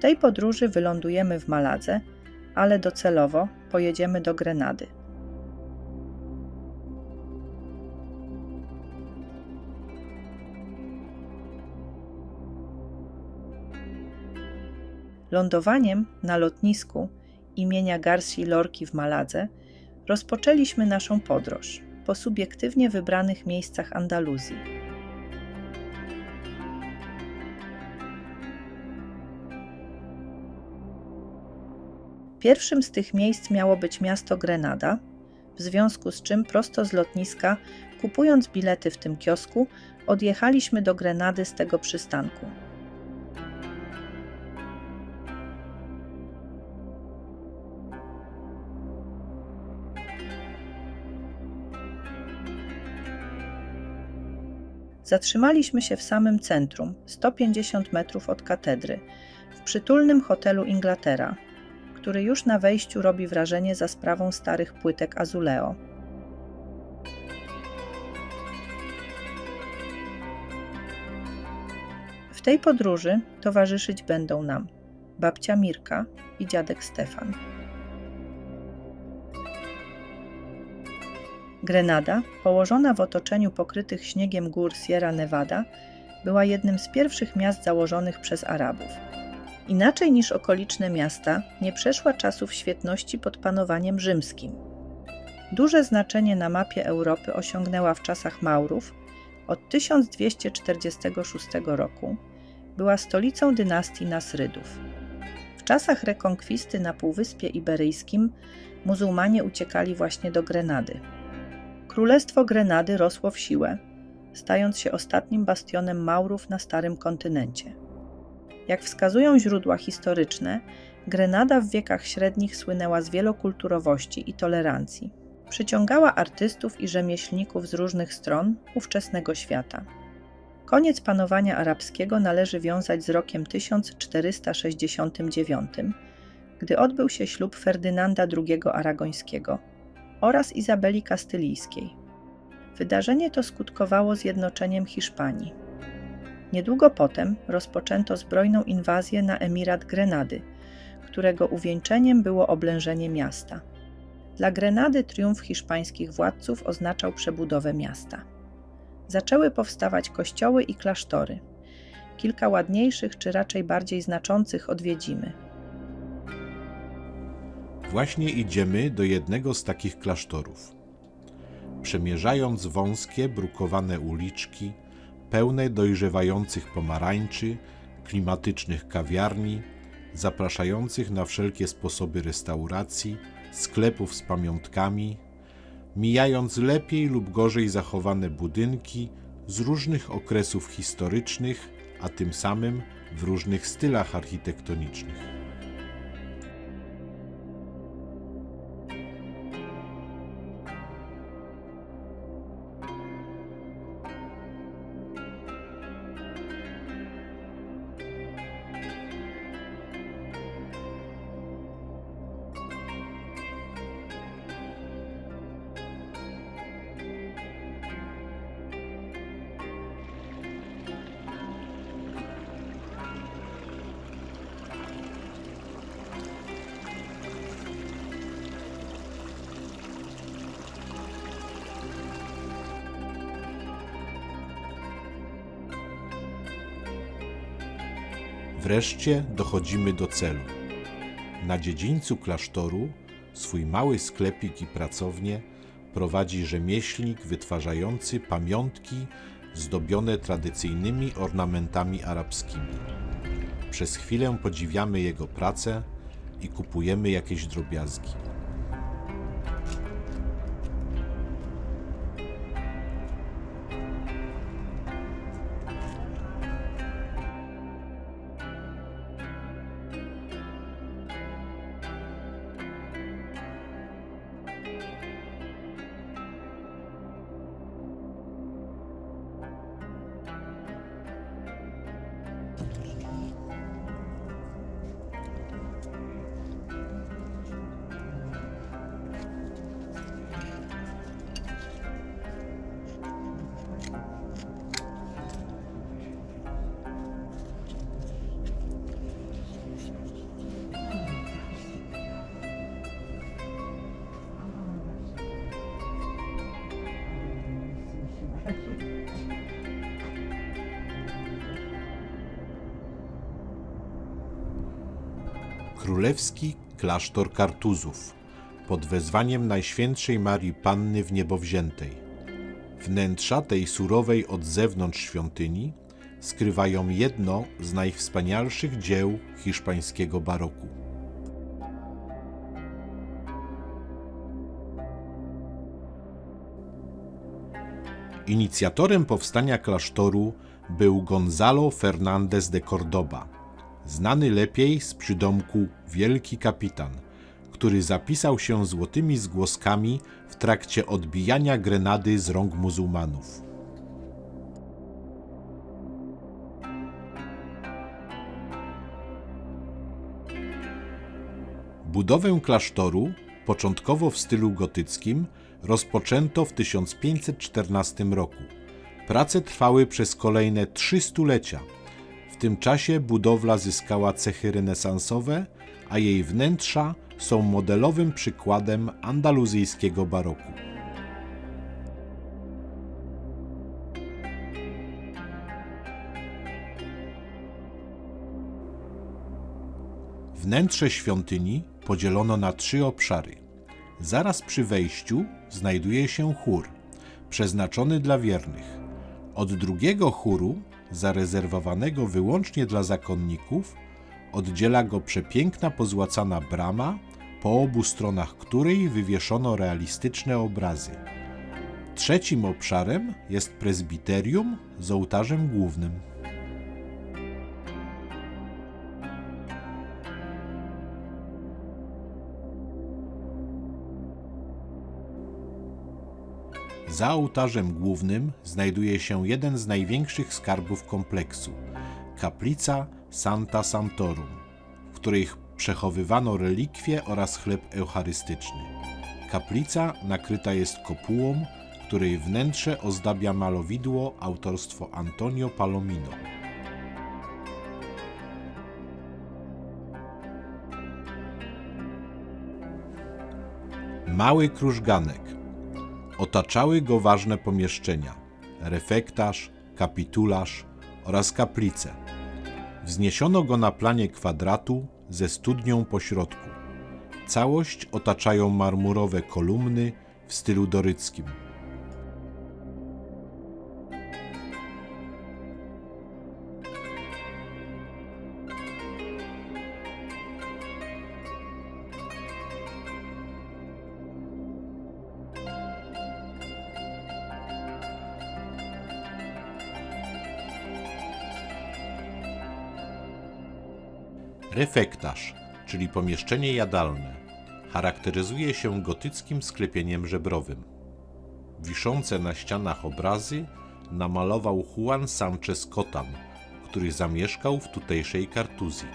tej podróży wylądujemy w Maladze, ale docelowo pojedziemy do Grenady. Lądowaniem na lotnisku imienia Garci Lorki w Maladze rozpoczęliśmy naszą podróż po subiektywnie wybranych miejscach Andaluzji. Pierwszym z tych miejsc miało być miasto Grenada, w związku z czym prosto z lotniska, kupując bilety w tym kiosku, odjechaliśmy do Grenady z tego przystanku. Zatrzymaliśmy się w samym centrum, 150 metrów od katedry, w przytulnym hotelu Inglatera, który już na wejściu robi wrażenie za sprawą starych płytek Azuleo. W tej podróży towarzyszyć będą nam babcia Mirka i dziadek Stefan. Grenada, położona w otoczeniu pokrytych śniegiem gór Sierra Nevada, była jednym z pierwszych miast założonych przez Arabów. Inaczej niż okoliczne miasta, nie przeszła czasów świetności pod panowaniem rzymskim. Duże znaczenie na mapie Europy osiągnęła w czasach Maurów od 1246 roku. Była stolicą dynastii Nasrydów. W czasach rekonkwisty na Półwyspie Iberyjskim muzułmanie uciekali właśnie do Grenady. Królestwo Grenady rosło w siłę, stając się ostatnim bastionem Maurów na starym kontynencie. Jak wskazują źródła historyczne, Grenada w wiekach średnich słynęła z wielokulturowości i tolerancji. Przyciągała artystów i rzemieślników z różnych stron ówczesnego świata. Koniec panowania arabskiego należy wiązać z rokiem 1469, gdy odbył się ślub Ferdynanda II Aragońskiego oraz Izabeli Kastylijskiej. Wydarzenie to skutkowało zjednoczeniem Hiszpanii. Niedługo potem rozpoczęto zbrojną inwazję na emirat Grenady, którego uwieńczeniem było oblężenie miasta. Dla Grenady triumf hiszpańskich władców oznaczał przebudowę miasta. Zaczęły powstawać kościoły i klasztory. Kilka ładniejszych czy raczej bardziej znaczących odwiedzimy. Właśnie idziemy do jednego z takich klasztorów. Przemierzając wąskie, brukowane uliczki, pełne dojrzewających pomarańczy, klimatycznych kawiarni, zapraszających na wszelkie sposoby restauracji, sklepów z pamiątkami, mijając lepiej lub gorzej zachowane budynki z różnych okresów historycznych, a tym samym w różnych stylach architektonicznych. Wreszcie dochodzimy do celu. Na dziedzińcu klasztoru swój mały sklepik i pracownię prowadzi rzemieślnik wytwarzający pamiątki zdobione tradycyjnymi ornamentami arabskimi. Przez chwilę podziwiamy jego pracę i kupujemy jakieś drobiazgi. Królewski klasztor Kartuzów pod wezwaniem Najświętszej Marii Panny w Niebowziętej. Wnętrza tej surowej od zewnątrz świątyni skrywają jedno z najwspanialszych dzieł hiszpańskiego baroku. Inicjatorem powstania klasztoru był Gonzalo Fernández de Cordoba, znany lepiej z przydomku Wielki Kapitan, który zapisał się złotymi zgłoskami w trakcie odbijania grenady z rąk muzułmanów. Budowę klasztoru, początkowo w stylu gotyckim, rozpoczęto w 1514 roku. Prace trwały przez kolejne trzy stulecia. W tym czasie budowla zyskała cechy renesansowe, a jej wnętrza są modelowym przykładem andaluzyjskiego baroku. Wnętrze świątyni podzielono na trzy obszary. Zaraz przy wejściu znajduje się chór, przeznaczony dla wiernych. Od drugiego chóru, zarezerwowanego wyłącznie dla zakonników, oddziela go przepiękna pozłacana brama, po obu stronach której wywieszono realistyczne obrazy. Trzecim obszarem jest prezbiterium z ołtarzem głównym. Za ołtarzem głównym znajduje się jeden z największych skarbów kompleksu kaplica Santa Santorum, w której przechowywano relikwie oraz chleb eucharystyczny. Kaplica nakryta jest kopułą, której wnętrze ozdabia malowidło autorstwo Antonio Palomino. Mały krużganek. Otaczały go ważne pomieszczenia: refektarz, kapitularz oraz kaplice. Wzniesiono go na planie kwadratu ze studnią pośrodku. Całość otaczają marmurowe kolumny w stylu doryckim. Refektarz, czyli pomieszczenie jadalne, charakteryzuje się gotyckim sklepieniem żebrowym. Wiszące na ścianach obrazy namalował Juan Sanchez Cotan, który zamieszkał w tutejszej Kartuzji.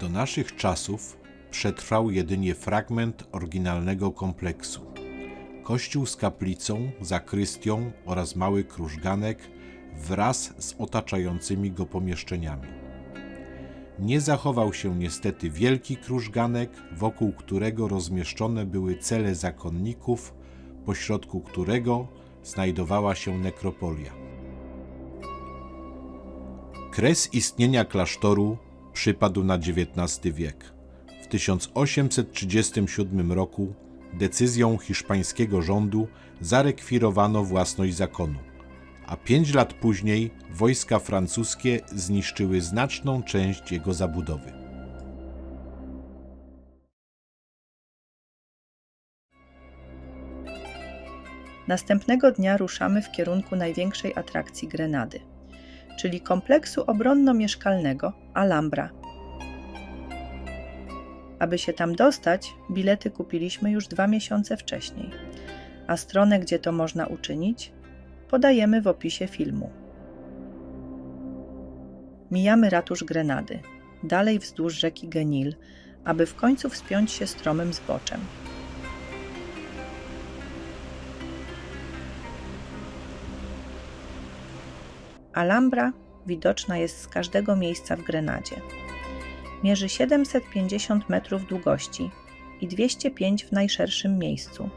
Do naszych czasów przetrwał jedynie fragment oryginalnego kompleksu. Kościół z kaplicą, zakrystią oraz mały krużganek wraz z otaczającymi go pomieszczeniami. Nie zachował się niestety wielki krużganek, wokół którego rozmieszczone były cele zakonników, pośrodku którego znajdowała się nekropolia. Kres istnienia klasztoru przypadł na XIX wiek. W 1837 roku decyzją hiszpańskiego rządu zarekwirowano własność zakonu a pięć lat później wojska francuskie zniszczyły znaczną część jego zabudowy. Następnego dnia ruszamy w kierunku największej atrakcji Grenady, czyli kompleksu obronno-mieszkalnego Alhambra. Aby się tam dostać, bilety kupiliśmy już dwa miesiące wcześniej, a stronę, gdzie to można uczynić, podajemy w opisie filmu. Mijamy ratusz Grenady, dalej wzdłuż rzeki Genil, aby w końcu wspiąć się stromym zboczem. Alhambra widoczna jest z każdego miejsca w Grenadzie. Mierzy 750 metrów długości i 205 w najszerszym miejscu.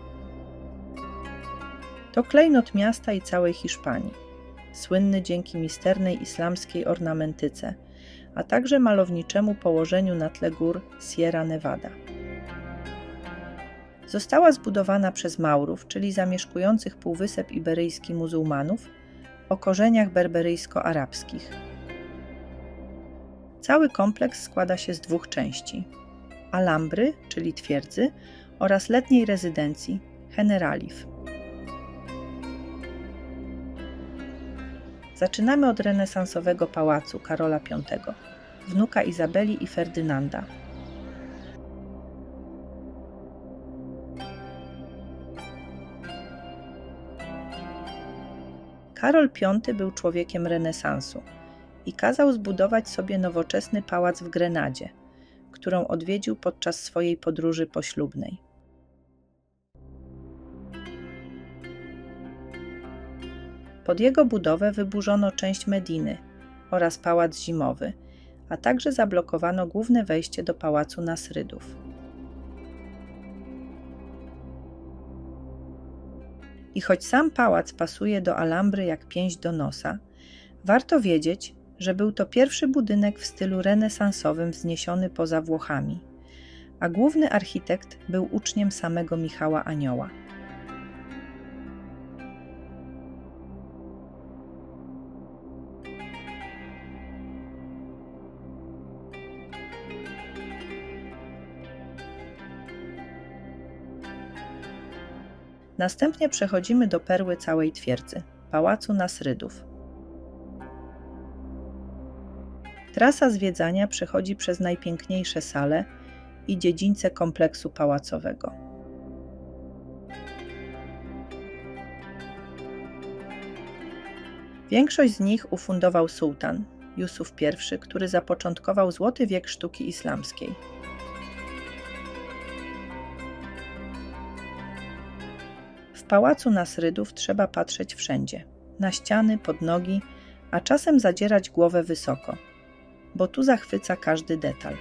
To klejnot miasta i całej Hiszpanii. słynny dzięki misternej islamskiej ornamentyce, a także malowniczemu położeniu na tle gór Sierra Nevada. Została zbudowana przez Maurów, czyli zamieszkujących Półwysep Iberyjski muzułmanów, o korzeniach berberyjsko-arabskich. Cały kompleks składa się z dwóch części: Alhambry, czyli twierdzy, oraz letniej rezydencji Generalif. Zaczynamy od renesansowego pałacu Karola V, wnuka Izabeli i Ferdynanda. Karol V był człowiekiem renesansu i kazał zbudować sobie nowoczesny pałac w Grenadzie, którą odwiedził podczas swojej podróży poślubnej. Pod jego budowę wyburzono część Mediny oraz pałac zimowy, a także zablokowano główne wejście do pałacu Nasrydów. I choć sam pałac pasuje do Alhambry jak pięść do nosa, warto wiedzieć, że był to pierwszy budynek w stylu renesansowym wzniesiony poza Włochami, a główny architekt był uczniem samego Michała Anioła. Następnie przechodzimy do perły całej twierdzy pałacu Nasrydów. Trasa zwiedzania przechodzi przez najpiękniejsze sale i dziedzińce kompleksu pałacowego. Większość z nich ufundował sułtan Jusuf I, który zapoczątkował złoty wiek sztuki islamskiej. Pałacu Nasrydów trzeba patrzeć wszędzie na ściany, pod nogi, a czasem zadzierać głowę wysoko, bo tu zachwyca każdy detal.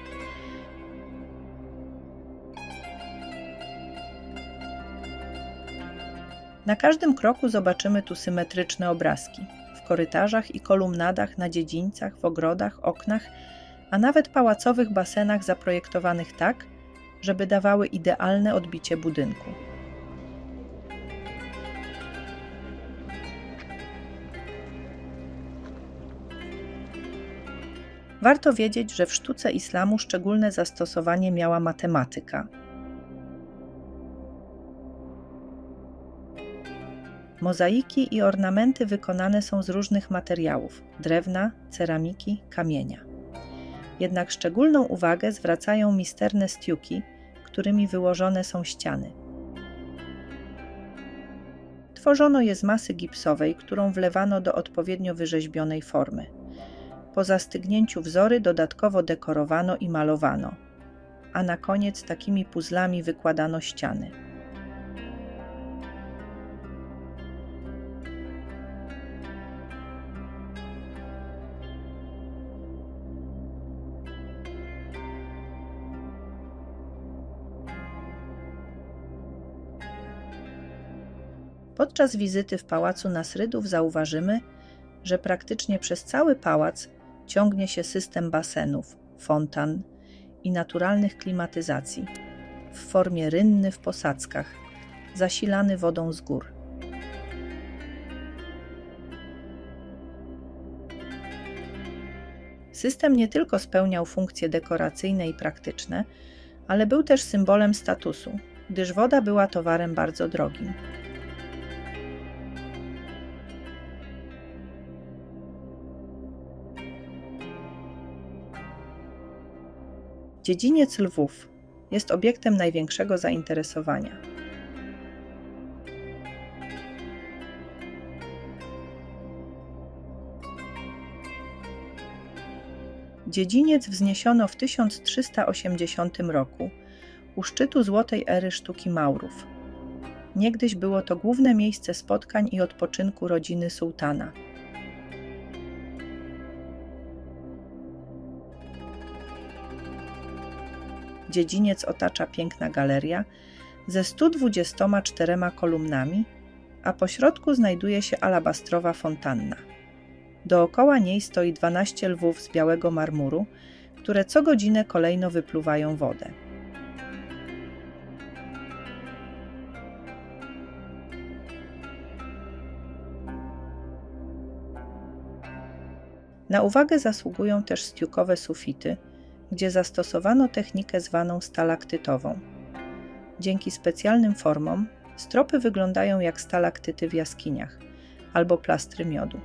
Na każdym kroku zobaczymy tu symetryczne obrazki w korytarzach i kolumnadach, na dziedzińcach, w ogrodach, oknach, a nawet pałacowych basenach zaprojektowanych tak, żeby dawały idealne odbicie budynku. Warto wiedzieć, że w sztuce islamu szczególne zastosowanie miała matematyka. Mozaiki i ornamenty wykonane są z różnych materiałów drewna, ceramiki, kamienia. Jednak szczególną uwagę zwracają misterne stiuki, którymi wyłożone są ściany. Tworzono je z masy gipsowej, którą wlewano do odpowiednio wyrzeźbionej formy. Po zastygnięciu wzory dodatkowo dekorowano i malowano, a na koniec takimi puzzlami wykładano ściany. Podczas wizyty w pałacu Nasrydów zauważymy, że praktycznie przez cały pałac ciągnie się system basenów, fontan i naturalnych klimatyzacji w formie rynny w posadzkach, zasilany wodą z gór. System nie tylko spełniał funkcje dekoracyjne i praktyczne, ale był też symbolem statusu, gdyż woda była towarem bardzo drogim. Dziedziniec Lwów jest obiektem największego zainteresowania. Dziedziniec wzniesiono w 1380 roku u szczytu złotej ery sztuki Maurów. Niegdyś było to główne miejsce spotkań i odpoczynku rodziny sułtana. Dziedziniec otacza piękna galeria ze 124 kolumnami, a po środku znajduje się alabastrowa fontanna. Dookoła niej stoi 12 lwów z białego marmuru, które co godzinę kolejno wypluwają wodę. Na uwagę zasługują też stiukowe sufity, gdzie zastosowano technikę zwaną stalaktytową. Dzięki specjalnym formom stropy wyglądają jak stalaktyty w jaskiniach albo plastry miodu.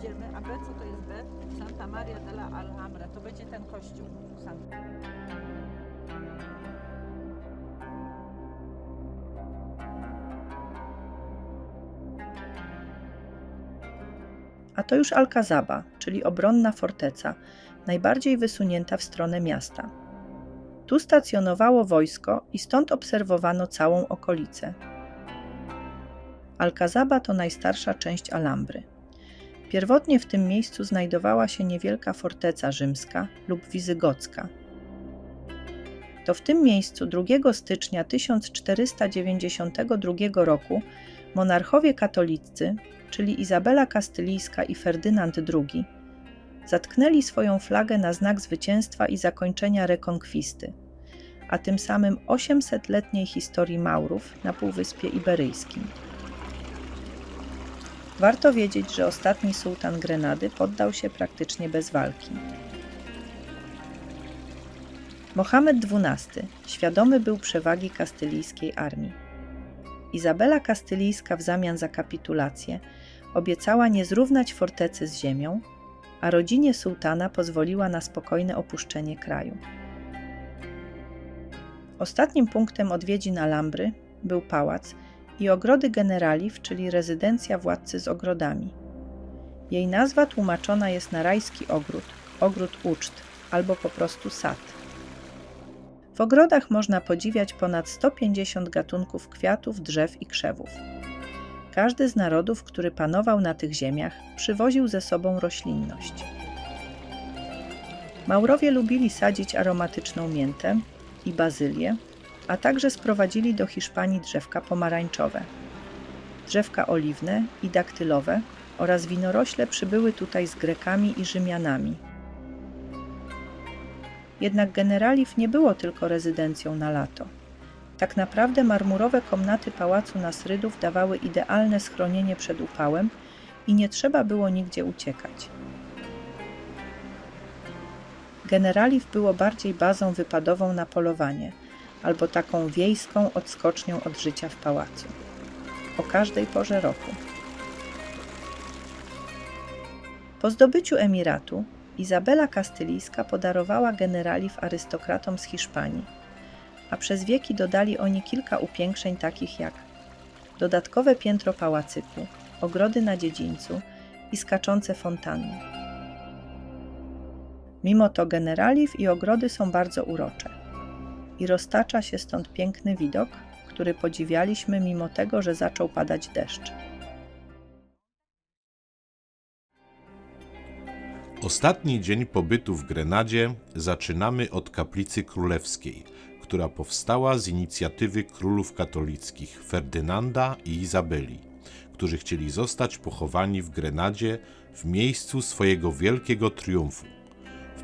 Pójdziemy. A B co to jest B? Santa Maria della Alhambra. To będzie ten kościół. A to już Alcazaba, czyli obronna forteca, najbardziej wysunięta w stronę miasta. Tu stacjonowało wojsko i stąd obserwowano całą okolicę. Alcazaba to najstarsza część Alhambry. Pierwotnie w tym miejscu znajdowała się niewielka forteca rzymska lub wizygocka. To w tym miejscu 2 stycznia 1492 roku monarchowie katolicy, czyli Izabela Kastylijska i Ferdynand II, zatknęli swoją flagę na znak zwycięstwa i zakończenia rekonkwisty, a tym samym 800-letniej historii Maurów na Półwyspie Iberyjskim. Warto wiedzieć, że ostatni sułtan Grenady poddał się praktycznie bez walki. Mohamed XII świadomy był przewagi kastylijskiej armii. Izabela Kastylijska w zamian za kapitulację obiecała nie zrównać fortecy z ziemią, a rodzinie sułtana pozwoliła na spokojne opuszczenie kraju. Ostatnim punktem odwiedzin Alhambry był pałac i ogrody generaliw, czyli rezydencja władcy z ogrodami. Jej nazwa tłumaczona jest na rajski ogród, ogród uczt albo po prostu sad. W ogrodach można podziwiać ponad 150 gatunków kwiatów, drzew i krzewów. Każdy z narodów, który panował na tych ziemiach, przywoził ze sobą roślinność. Maurowie lubili sadzić aromatyczną miętę i bazylię, a także sprowadzili do Hiszpanii drzewka pomarańczowe. Drzewka oliwne i daktylowe oraz winorośle przybyły tutaj z Grekami i Rzymianami. Jednak Generalif nie było tylko rezydencją na lato. Tak naprawdę marmurowe komnaty pałacu Nasrydów dawały idealne schronienie przed upałem i nie trzeba było nigdzie uciekać. Generalif było bardziej bazą wypadową na polowanie albo taką wiejską odskocznią od życia w pałacu. O każdej porze roku. Po zdobyciu emiratu Izabela Kastylijska podarowała generalif arystokratom z Hiszpanii, a przez wieki dodali oni kilka upiększeń takich jak dodatkowe piętro pałacyku, ogrody na dziedzińcu i skaczące fontanny. Mimo to generalif i ogrody są bardzo urocze i roztacza się stąd piękny widok, który podziwialiśmy mimo tego, że zaczął padać deszcz. Ostatni dzień pobytu w Grenadzie zaczynamy od kaplicy królewskiej, która powstała z inicjatywy królów katolickich Ferdynanda i Izabeli, którzy chcieli zostać pochowani w Grenadzie w miejscu swojego wielkiego triumfu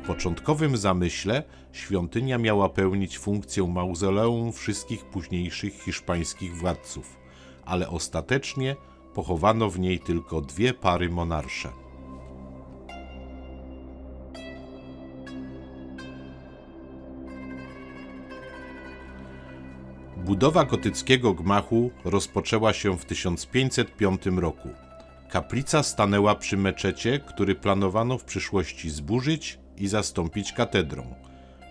początkowym zamyśle świątynia miała pełnić funkcję mauzoleum wszystkich późniejszych hiszpańskich władców, ale ostatecznie pochowano w niej tylko dwie pary monarsze. Budowa gotyckiego gmachu rozpoczęła się w 1505 roku. Kaplica stanęła przy meczecie, który planowano w przyszłości zburzyć i zastąpić katedrą.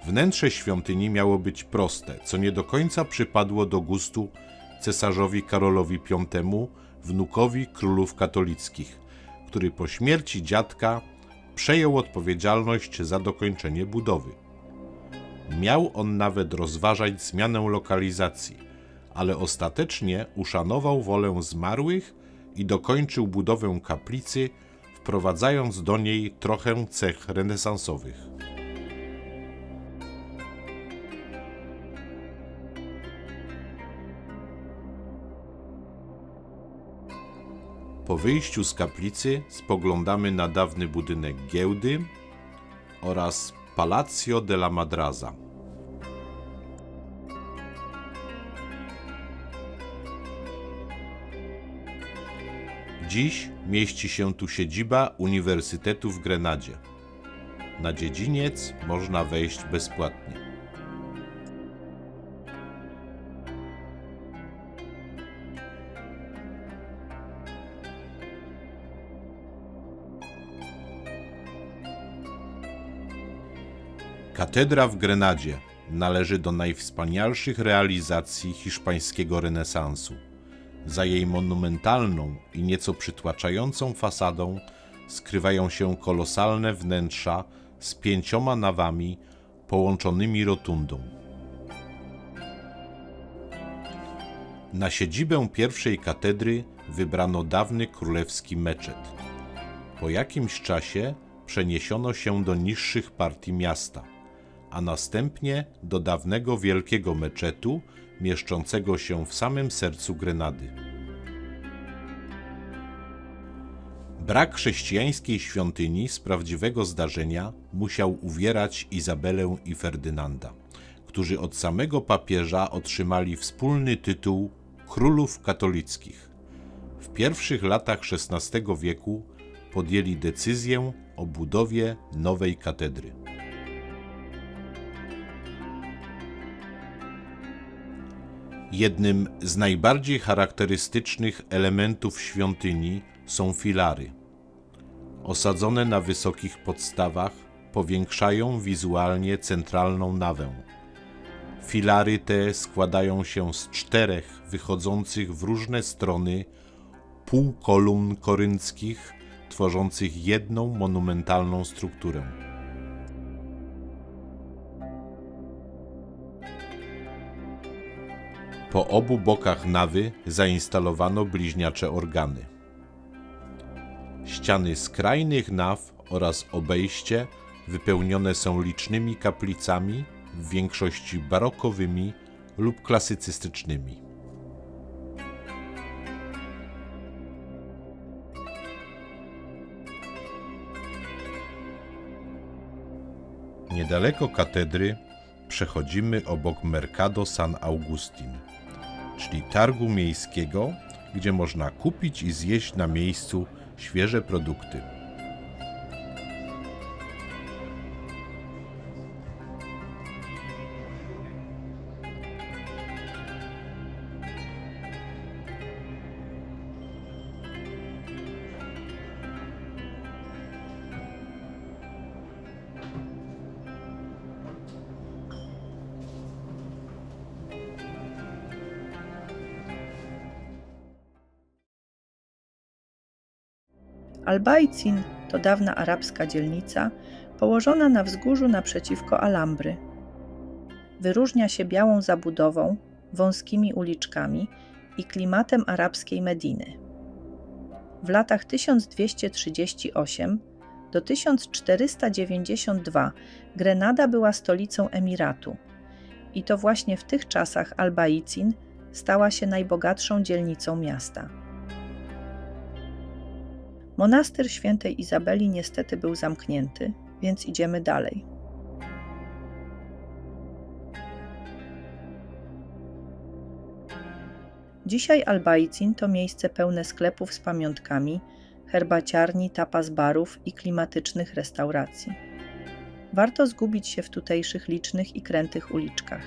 Wnętrze świątyni miało być proste, co nie do końca przypadło do gustu cesarzowi Karolowi V, wnukowi królów katolickich, który po śmierci dziadka przejął odpowiedzialność za dokończenie budowy. Miał on nawet rozważać zmianę lokalizacji, ale ostatecznie uszanował wolę zmarłych i dokończył budowę kaplicy, wprowadzając do niej trochę cech renesansowych. Po wyjściu z kaplicy spoglądamy na dawny budynek giełdy oraz Palacio della Madraza. Dziś mieści się tu siedziba Uniwersytetu w Grenadzie. Na dziedziniec można wejść bezpłatnie. Katedra w Grenadzie należy do najwspanialszych realizacji hiszpańskiego renesansu. Za jej monumentalną i nieco przytłaczającą fasadą skrywają się kolosalne wnętrza z pięcioma nawami połączonymi rotundą. Na siedzibę pierwszej katedry wybrano dawny królewski meczet. Po jakimś czasie przeniesiono się do niższych partii miasta, a następnie do dawnego wielkiego meczetu mieszczącego się w samym sercu Grenady. Brak chrześcijańskiej świątyni z prawdziwego zdarzenia musiał uwierać Izabelę i Ferdynanda, którzy od samego papieża otrzymali wspólny tytuł królów katolickich. W pierwszych latach XVI wieku podjęli decyzję o budowie nowej katedry. Jednym z najbardziej charakterystycznych elementów świątyni są filary. Osadzone na wysokich podstawach powiększają wizualnie centralną nawę. Filary te składają się z czterech wychodzących w różne strony półkolumn korynckich, tworzących jedną monumentalną strukturę. Po obu bokach nawy zainstalowano bliźniacze organy. Ściany skrajnych naw oraz obejście wypełnione są licznymi kaplicami, w większości barokowymi lub klasycystycznymi. Niedaleko katedry przechodzimy obok Mercado San Augustin, czyli targu miejskiego, gdzie można kupić i zjeść na miejscu świeże produkty. Albajcin to dawna arabska dzielnica położona na wzgórzu naprzeciwko Alhambry. Wyróżnia się białą zabudową, wąskimi uliczkami i klimatem arabskiej Mediny. W latach 1238 do 1492 Grenada była stolicą emiratu i to właśnie w tych czasach Albaicin stała się najbogatszą dzielnicą miasta. Monastyr świętej Izabeli niestety był zamknięty, więc idziemy dalej. Dzisiaj Albaicin to miejsce pełne sklepów z pamiątkami, herbaciarni, tapas barów i klimatycznych restauracji. Warto zgubić się w tutejszych licznych i krętych uliczkach.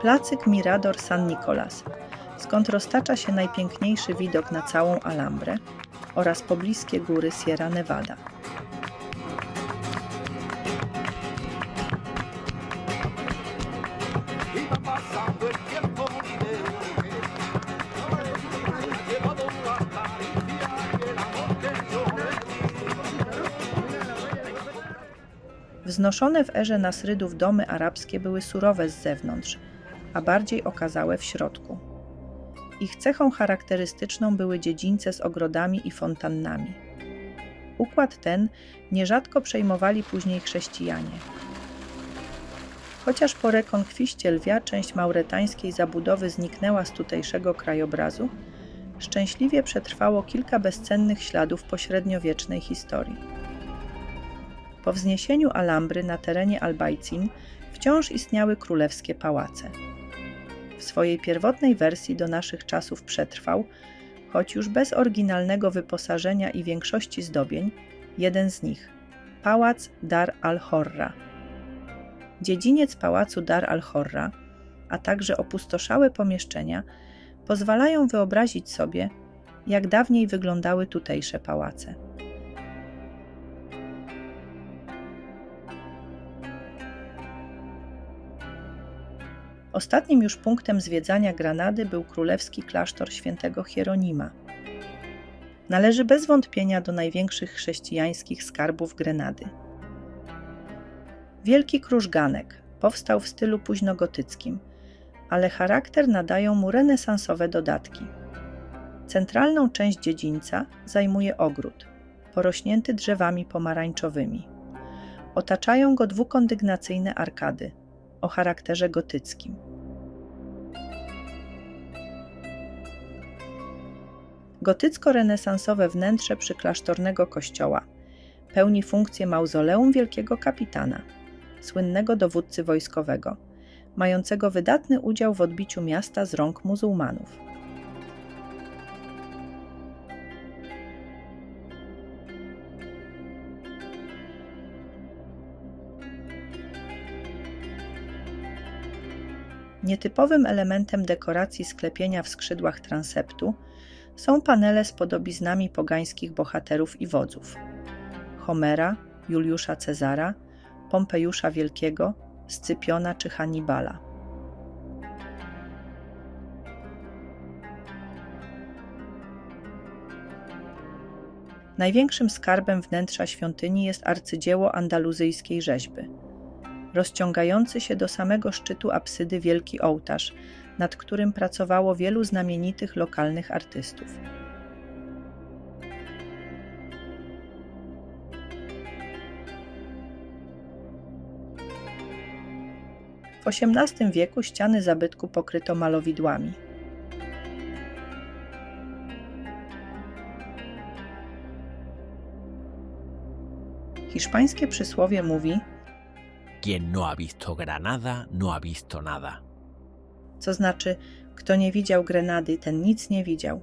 placyk Mirador San Nicolas, skąd roztacza się najpiękniejszy widok na całą Alhambrę oraz pobliskie góry Sierra Nevada. Wznoszone w erze Nasrydów domy arabskie były surowe z zewnątrz, a bardziej okazałe w środku. Ich cechą charakterystyczną były dziedzińce z ogrodami i fontannami. Układ ten nierzadko przejmowali później chrześcijanie. Chociaż po rekonkwiście lwia część mauretańskiej zabudowy zniknęła z tutejszego krajobrazu, szczęśliwie przetrwało kilka bezcennych śladów pośredniowiecznej historii. Po wzniesieniu Alhambry na terenie Albajcin wciąż istniały królewskie pałace. W swojej pierwotnej wersji do naszych czasów przetrwał, choć już bez oryginalnego wyposażenia i większości zdobień, jeden z nich pałac Dar al-Horra. Dziedziniec pałacu Dar al-Horra, a także opustoszałe pomieszczenia pozwalają wyobrazić sobie, jak dawniej wyglądały tutejsze pałace. Ostatnim już punktem zwiedzania Granady był królewski klasztor świętego Hieronima. Należy bez wątpienia do największych chrześcijańskich skarbów Grenady. Wielki krużganek powstał w stylu późnogotyckim, ale charakter nadają mu renesansowe dodatki. Centralną część dziedzińca zajmuje ogród, porośnięty drzewami pomarańczowymi. Otaczają go dwukondygnacyjne arkady o charakterze gotyckim. Gotycko-renesansowe wnętrze przyklasztornego kościoła pełni funkcję mauzoleum wielkiego kapitana, słynnego dowódcy wojskowego, mającego wydatny udział w odbiciu miasta z rąk muzułmanów. Nietypowym elementem dekoracji sklepienia w skrzydłach transeptu są panele z podobiznami pogańskich bohaterów i wodzów: Homera, Juliusza Cezara, Pompejusza Wielkiego, Scypiona czy Hannibala. Największym skarbem wnętrza świątyni jest arcydzieło andaluzyjskiej rzeźby rozciągający się do samego szczytu apsydy wielki ołtarz, nad którym pracowało wielu znamienitych lokalnych artystów. W XVIII wieku ściany zabytku pokryto malowidłami. Hiszpańskie przysłowie mówi, Quien no ha visto Granada no ha visto nada. Co znaczy, kto nie widział Grenady, ten nic nie widział.